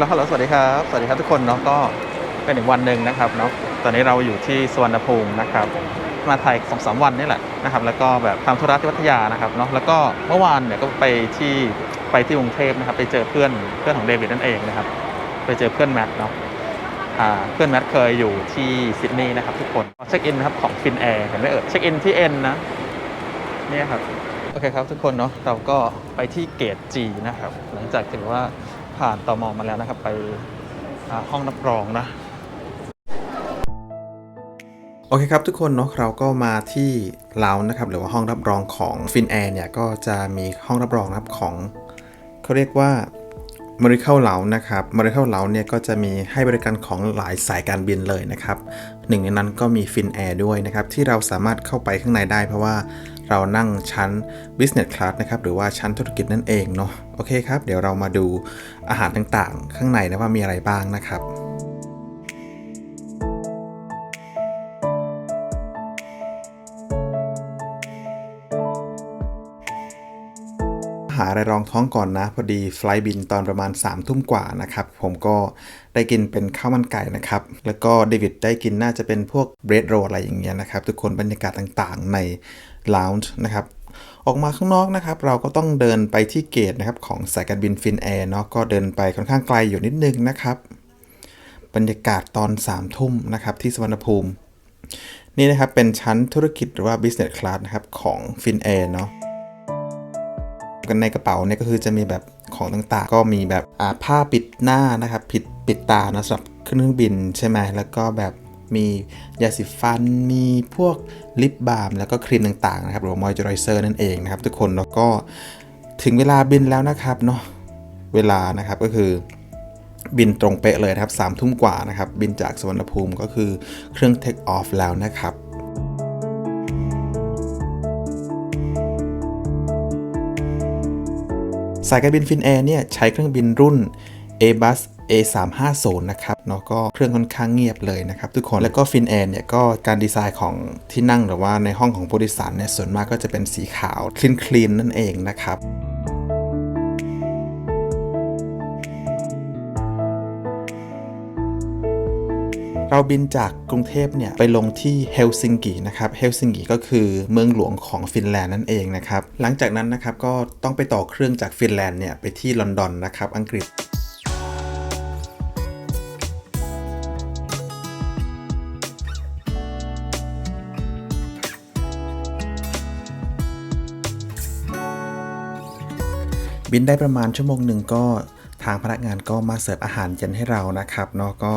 ลโหลฮัลโหลสวัสดีครับ สวัสดีครับทุกคนเนาะก็เป็นอีกวันหนึ่งนะครับเนาะตอนนี้เราอยู่ที่สวนภูมินะครับ มาไทยสองสามวันนี่แหละนะครับ แล้วก็แบบทำธุระที่พัทยานะครับเนาะแล้วก็เมื่อวานเนี่ยก็ไปที่ไปที่กรุงเทพนะครับ ไปเจอเพื่อนเพื่อนของเดวิดนั่นเองนะครับ ไปเจอเพื่อนแมทเนาะเพื่อนแมทเคยอยู่ที่ซิดนีย์นะครับทุกคนเช็คอินนะครับของฟินแอร์เห็นไหมเอ่ยเช็คอินที่เอ็นนะเนี่ยครับโอเคครับทุกคนเนาะเราก็ไปที่เกตจีนะครับ หลังจากถือว่า ผ่านตอมอมาแล้วนะครับ ไปห้องรับรองนะโอเคครับทุกคนเนาะเราก็มาที่เลานะครับหรือว่าห้องรับรองของฟินแอร์เนี่ยก็จะมีห้องรับรองรับของเขาเรียกว่า m i r a c l e เหลานะครับ m i r a c l e เหลาเนี่ยก็จะมีให้บริการของหลายสายการบินเลยนะครับหนึ่งในนั้นก็มีฟินแอร์ด้วยนะครับที่เราสามารถเข้าไปข้างในได้เพราะว่า เรานั่งชั้น Business Class นะครับ หรือว่าชั้นธุรกิจนั่นเองเนาะ โอเคครับ เดี๋ยวเรามาดูอาหารต่างๆ ข้างในนะว่ามีอะไรบ้างนะครับหาอะไรรองท้องก่อนนะ พอดีไฟล์บินตอนประมาณ3ามทุ่มกว่านะครับ ผมก็ได้กินเป็นข้าวมันไก่นะครับ แล้วก็เดวิดได้กินน่าจะเป็นพวกเบรดโรอะไรอย่างเงี้ยนะครับ ทุกคนบรรยากาศต่างๆ ใน ลาวน์นะครับออกมาข้างนอกนะครับ เราก็ต้องเดินไปที่เกตนะครับของสายการบินฟินแอร์เนาะก็เดินไปค่อนข้างไกลอยู่นิดนึงนะครับ บรรยากาศตอน3ามทุ่มนะครับที่สวรรณภูมิ นี่นะครับเป็นชั้นธุรกิจหรือว่า Business Class นะครับของฟินแอร์เนาะกันในกระเป๋าเนี่ยก็คือจะมีแบบของต่างๆ ก็มีแบบผ้าปิดหน้านะครับปิดปิดตานะสำหรับเครื่องบินใช่ไหมแล้วก็แบบ มียาสีฟัน มีพวกลิปบาล์มแล้วก็ครีมต่างๆนะครับหรือมอยเจอไรเซอร์นั่นเองนะครับทุกคนแล้วก็ถึงเวลาบินแล้วนะครับเนาะเวลานะครับก็คือบินตรงเป๊ะเลยนะครับสามทุ่มกว่านะครับ บินจากสวรรณภูมิก็คือเครื่องเทคออฟแล้วนะครับสายการบินฟินแอร์เนี่ยใช้เครื่องบินรุ่น Airbus A350 นะครับเนาะก็เครื่องค่อนข้างเงียบเลยนะครับทุกคนแล้วก็ฟินแอร์เนี่ยก็การดีไซน์ของที่นั่งหรือว่าในห้องของผู้โดยสารเนี่ยส่วนมากก็จะเป็นสีขาวคลีนคลีนนั่นเองนะครับเราบินจากกรุงเทพเนี่ยไปลงที่เฮลซิงกินะครับเฮลซิงกิก็คือเมืองหลวงของฟินแลนด์นั่นเองนะครับหลังจากนั้นนะครับก็ต้องไปต่อเครื่องจากฟินแลนด์เนี่ยไปที่ลอนดอนนะครับอังกฤษ บินได้ประมาณชั่วโมงหนึ่งก็ทางพนักงานก็มาเสิร์ฟอาหารเย็นให้เรานะครับเนาะก็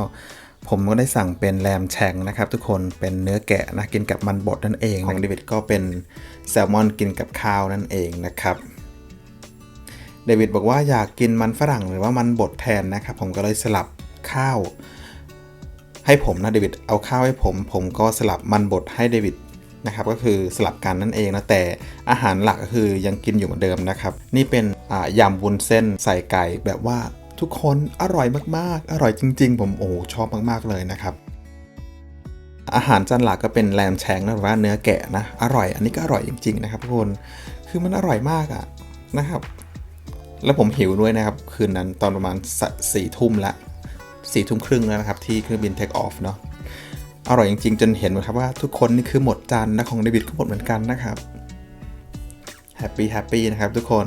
ผมก็ได้สั่งเป็นแรมแชงนะครับ ทุกคนเป็นเนื้อแกะนะกินกับมันบดนั่นเองของเดวิดก็เป็นแซลมอนกินกับข้าวนั่นเองนะครับเดวิดบอกว่าอยากกินมันฝรั่งหรือว่ามันบดแทนนะครับผมก็เลยสลับข้าว ให้ผมนะเดวิดเอาข้าวให้ผม ผมก็สลับมันบดให้เดวิด นะครับก็คือสลับกันนั่นเองนะแต่อาหารหลักก็คือยังกินอยู่เหมือนเดิมนะครับนี่เป็นยำวุ้นเส้นใส่ไก่แบบว่าทุกคนอร่อยมากๆ อร่อยจริง ๆ ผมโอ้ชอบมากๆเลยนะครับอาหารจานหลักก็เป็นแรมแชงนะหรือว่าเนื้อแกะนะอร่อย อันนี้ก็อร่อยจริง ๆ นะครับทุกคนคือมันอร่อยมากอะนะครับ แล้วผมหิวด้วยนะครับ คืนนั้นตอนประมาณสี่ทุ่มละสี่ทุ่มครึ่งแล้วนะครับ ที่เครื่องบินเทคออฟเนาะ อร่อยจริงๆ จนเห็นครับว่าทุกคนนี่คือหมดจานนะของเดวิดก็หมดเหมือนกันนะครับแฮปปี้แฮปปี้นะครับทุกคน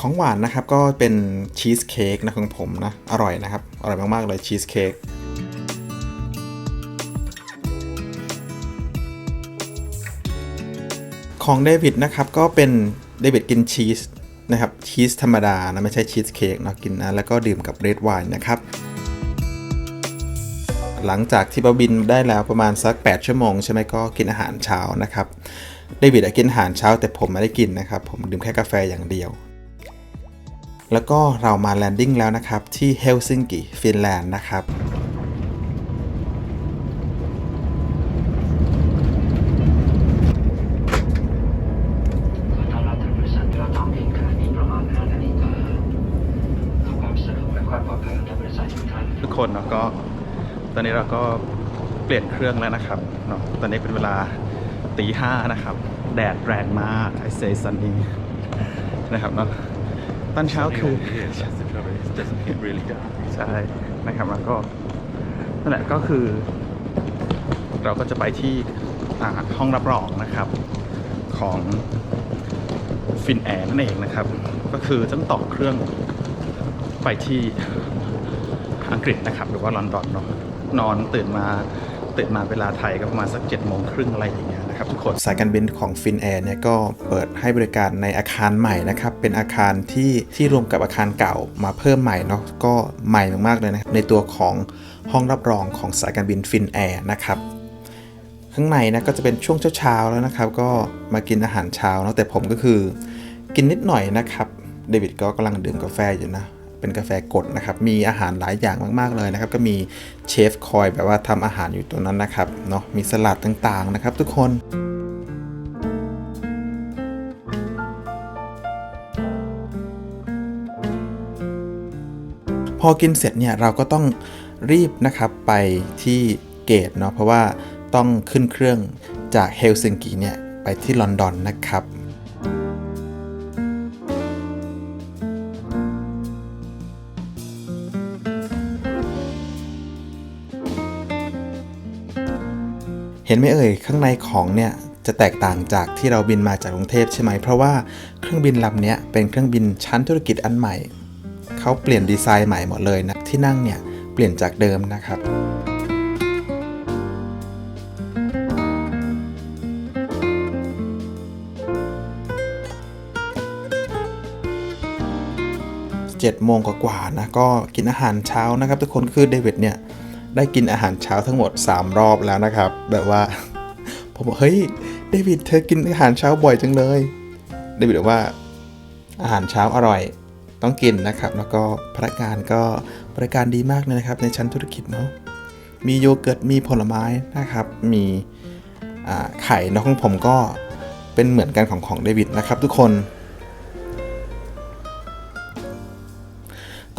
ของหวานนะครับก็เป็นชีสเค้กนะของผมนะ อร่อยนะครับ อร่อยมาก ๆ เลยชีสเค้ก ของเดวิดนะครับก็เป็นเดวิดกินชีสนะครับชีสธรรมดานะไม่ใช่ชีสเค้กเนาะกินนะแล้วก็ดื่มกับเรดไวน์นะครับ หลังจากที่เราบินได้แล้วประมาณสัก 8 ชั่วโมง ใช่ไหมก็กินอาหารเช้านะครับเดวิดกินอาหารเช้าแต่ผมไม่ได้กินนะครับ ผมดื่มแค่กาแฟอย่างเดียว แล้วก็เรามาแลนดิ้งแล้วนะครับที่เฮลซิงกิฟินแลนด์นะครับ ต้อนรับท่านผู้โดยสารที่เราจองบินขณะนี้ประมาณ5นาฬิกาเพื่อความสะดวกและความปลอดภัยของท่า นผู้โดยสารทุกท่านทุกคนเนาะก็ตอนนี้เราก็เปลี่ยนเครื่องแล้วนะครับเนาะตอนนี้เป็นเวลาตีห้านะครับ แดดแรงมากไอเซซันนีนะครับเนาะตอนเช้าคือ That's the trouble. It doesn't get really dark. ใช่นะครับแล้วก็นั่นแหละก็คือ เราก็จะไปที่อ่าห้องรับรองนะครับของฟินแอร์นั่นเองนะครับ ก็คือต้องต่อเครื่องไปที่อังกฤษนะครับ หรือว่าลอนดอนเนาะ นอนตื่นมาตื่นมาเวลาไทยก็ประมาณสัก7จ็ดโมงครึ่งอะไรอย่างเงี้ยนะครับทุกคน สายการบินของฟินแอร์เนี่ยก็เปิดให้บริการในอาคารใหม่นะครับ เป็นอาคารที่ที่รวมกับอาคารเก่ามาเพิ่มใหม่เนาะก็ใหม่มากๆเลยนะครับในตัวของห้องรับรองของสายการบินฟินแอร์นะครับข้างในนะก็จะเป็นช่วงเช้าๆแล้วนะครับ ก็มากินอาหารเช้าเนาะแต่ผมก็คือ กินนิดหน่อยนะครับเดวิดก็กำลังดื่มกาแฟอยู่นะ เป็นกาแฟกดนะครับ มีอาหารหลายอย่างมาก ๆ เลยนะครับ ก็มีเชฟคอยแบบว่าทำอาหารอยู่ตรงนั้นนะครับเนาะมีสลัดต่างๆนะครับ ทุกคนพอกินเสร็จเนี่ยเราก็ต้องรีบนะครับไปที่เกตเนาะเพราะว่าต้องขึ้นเครื่องจากเฮลซิงกิเนี่ยไปที่ลอนดอนนะครับ เห็นไหมเอ่ยข้างในของเนี่ยจะแตกต่างจากที่เราบินมาจากกรุงเทพใช่ไหม เพราะว่าเครื่องบินลำเนี้ยเป็นเครื่องบินชั้นธุรกิจอันใหม่ เขาเปลี่ยนดีไซน์ใหม่หมดเลยนะที่นั่งเนี่ยเปลี่ยนจากเดิมนะครับเจ็ดโมงกว่าๆนะก็กินอาหารเช้านะครับ ทุกคนคือเดวิดเนี่ย ได้กินอาหารเช้าทั้งหมด 3 รอบแล้วนะครับ แบบว่า ผมบอกเฮ้ยเดวิดเธอกินอาหารเช้าบ่อยจังเลยเดวิดบอกว่าอาหารเช้าอร่อยต้องกินนะครับ แล้วก็พนักงานก็บริการดีมากเลยนะครับ ในชั้นธุรกิจเนาะมีโยเกิร์ตมีผลไม้นะครับ มีไข่เนอะของผมก็เป็นเหมือนกันของของเดวิดนะครับ ทุกคน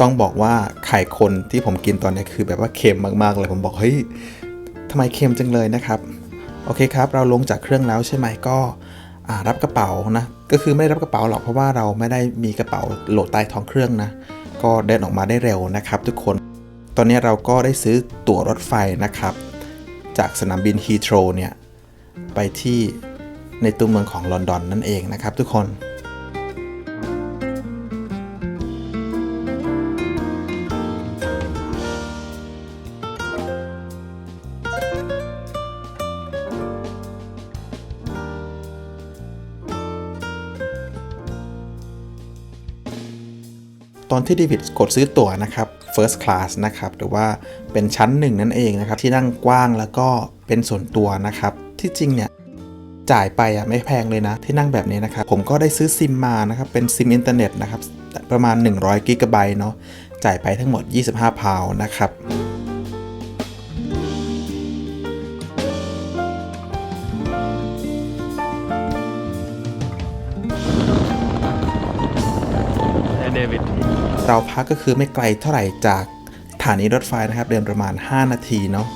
ต้องบอกว่าไข่คนที่ผมกินตอนนี้คือแบบว่าเค็มมากๆเลยผมบอกเฮ้ยทำไมเค็มจังเลยนะครับโอเคครับ เราลงจากเครื่องแล้วใช่ไหมก็รับกระเป๋านะก็คือไม่ได้รับกระเป๋าหรอกเพราะว่าเราไม่ได้มีกระเป๋าโหลดใต้ท้องเครื่องนะก็เดินออกมาได้เร็วนะครับ ทุกคน ตอนนี้เราก็ได้ซื้อตั๋วรถไฟนะครับ จากสนามบินฮีโ r รเนี่ยไปที่ในตัวเมืองของลอนดอนนั่นเองนะครับ ทุกคน ตอนที่เดวิดกดซื้อตั๋วนะครับ First Class นะครับหรือว่าเป็นชั้นหนึ่งนั่นเองนะครับที่นั่งกว้างแล้วก็เป็นส่วนตัวนะครับที่จริงเนี่ยจ่ายไปอะไม่แพงเลยนะ ที่นั่งแบบนี้นะครับ ผมก็ได้ซื้อซิมมานะครับ เป็นซิมอินเทอร์เน็ตนะครับ ประมาณ 100กิกะไบต์เนาะจ่ายไปทั้งหมด 25 พาวน์นะครับ Hey, David. เราพักก็คือไม่ไกลเท่าไหร่จากสถานีรถไฟนะครับ เดินประมาณ 5 นาทีเนาะ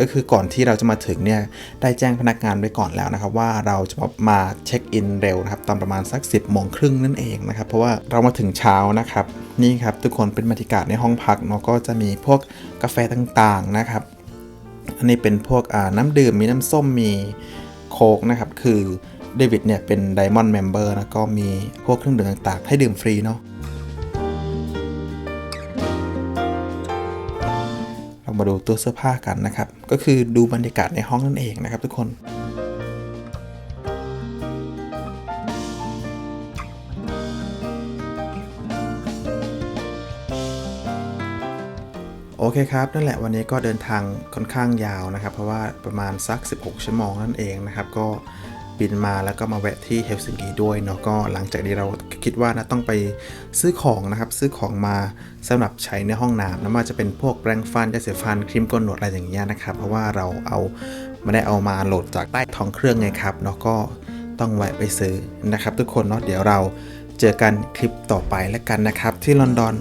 ก็คือก่อนที่เราจะมาถึงเนี่ยได้แจ้งพนักงานไว้ก่อนแล้วนะครับ ว่าเราจะมาเช็คอินเร็วนะครับตอนประมาณสัก 10โมงครึ่งนั่นเองนะครับ เพราะว่าเรามาถึงเช้านะครับ นี่ครับทุกคนเป็นบรรยากาศในห้องพักเนาะก็จะมีพวกกาแฟต่างๆนะครับ อันนี้เป็นพวกน้ำดื่มมีน้ำส้มมีโค้กนะครับ คือเดวิดเนี่ยเป็น Diamond Member นะก็มีพวกเครื่องดื่มต่างๆ ให้ดื่มฟรีเนาะ มาดูตัวเสื้อผ้ากันนะครับ ก็คือดูบรรยากาศในห้องนั่นเองนะครับ ทุกคนโอเคครับ นั่นแหละวันนี้ก็เดินทางค่อนข้างยาวนะครับ เพราะว่าประมาณสัก 16 ชั่วโมงนั่นเองนะครับ ก็ บินมาแล้วก็มาแวะที่เฮลซิงกิด้วยเนาะก็หลังจากนี้เราคิดว่านะต้องไปซื้อของนะครับซื้อของมาสำหรับใช้ในห้องน้ำนะว่าจะเป็นพวกแปรงฟันยาสีฟันครีมโกนหนวดอะไรอย่างเงี้ยนะครับเพราะว่าเราเอาไม่ได้เอามาโหลดจากใต้ท้องเครื่องไงครับเนาะก็ต้องแวะไปซื้อนะครับ ทุกคนเนาะเดี๋ยวเราเจอกันคลิปต่อไปแล้วกันนะครับ ที่ลอนดอน